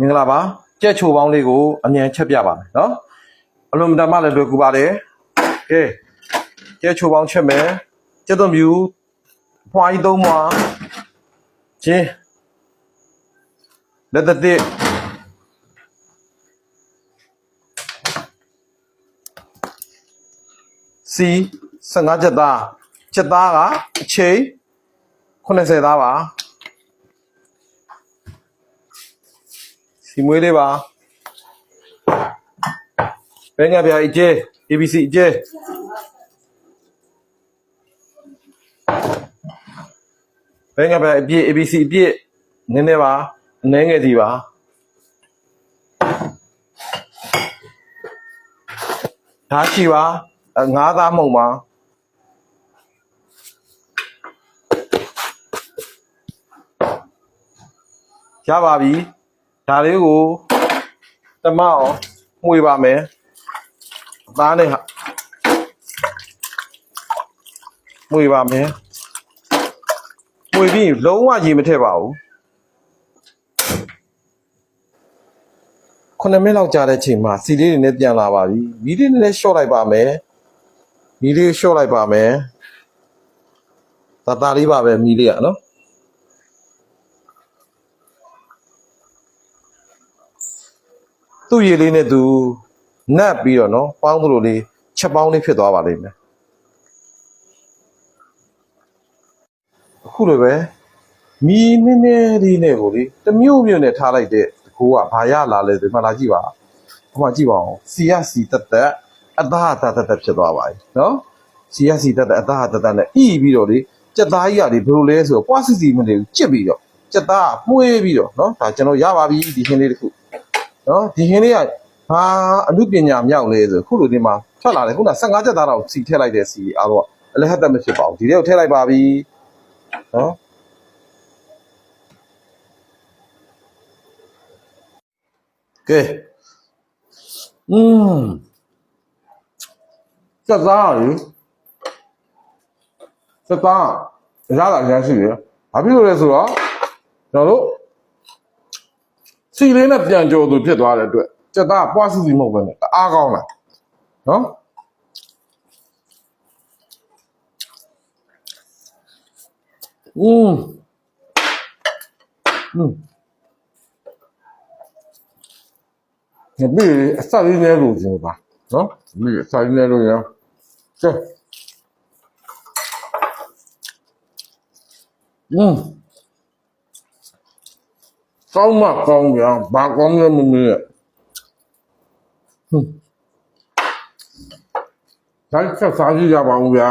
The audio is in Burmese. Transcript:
မင်္ဂလာပါကြက်ချိုပေါင်းလေးကိုအမြန်ချက်ပြပါမယ်နော်အလုံးမတန်မှလည်းလွယ်ကူပါတယ်ကဲကြက်ချိုပေါင်းချက်မယ်ကြက်သွန်ပြူဖွားကြီးသုံးမွာချင်းလက်သက်တစ်စီ15ချက်သားချက်သားကအချိန်80သားပါ စီမွေးလေးပါဘယ်ညာပြအကျဲ ABC အကျဲဘယ်ညာပြအပြည့် ABC အပြည့်နည်းနည်းပါအနည်းငယ်စီပါဒါရှိပါအငါးသားမှုံပါရပါပြီ ဒါလေးကိုတမအောင်မှုေပါမယ်အသားနဲ့ဟာမှုေပါမယ်မှုေပြီးလုံးဝကြီးမထည့်ပါဘူးခုနှစ်မိနစ်လောက်ကြာတဲ့ချိန်မှာစီလေးတွေနဲ့ပြန်လာပါပြီမီးလေးနဲ့ရှော့လိုက်ပါမယ်မီးလေးရှော့လိုက်ပါမယ်တတလေးပါပဲမီးလေးอ่ะ သူ့ရည်လေးနဲ့သူနတ်ပြီးတော့နော်ပေါင်းသလိုလေးချက်ပေါင်းလေးဖြစ်သွားပါလိမ့်မယ်အခုလိုပဲမီနည်းနည်းလေးနဲ့ကိုလေတစ်မျိုးမျိုးနဲ့ထားလိုက်တဲ့ကိုကဘာရလာလဲဒီမှာလာကြည့်ပါဟိုမှာကြည့်ပါအောင်စီရစီတက်တက်အသားအသားတက်တက်ဖြစ်သွားပါပြီနော်စီရစီတက်တက်အသားအသားတက်တက်နဲ့ဤပြီးတော့လေစက်သားကြီးကလေဘယ်လိုလဲဆိုတော့ပွားစီစီမနေဘူးကြစ်ပြီးတော့စက်သားကမှုေးပြီးတော့နော်ဒါကျွန်တော်ရပါပြီဒီခင်းလေးတစ်ခု နော်ဒီဟင်းလေးကဟာအမှုပညာမြောက်လဲဆိုခုလိုဒီမှာထွက်လာတယ်ခုန15ချက်သားတော့စီထည့်လိုက်တဲ့စီအားတော့အလဟတ်တက်မဖြစ်ပါဘူးဒီလေးကိုထည့်လိုက်ပါပြီနော်ကဲอืมစက်သားရီစက်သားရတာရရှိတယ်ဘာဖြစ်လို့လဲဆိုတော့ကျွန်တော်တို့ စီလေးနဲ့ပြန်ကြော်သူဖြစ်သွားတဲ့အတွက်စက်သားကပွားစီစီမဟုတ်ပဲနဲ့တအားကောင်းလာနော်อืมอืมဒီပြီးအစရင်းနဲ့လို့ရှင်ပါနော်ဒီအစရင်းနဲ့လို့ရကျဲอืม ကောင်းမှကောင်းဗျာဘာကောင်းလဲမမေးရဟွန်းဒါချက်စားကြည့်ကြပါဦးဗျာ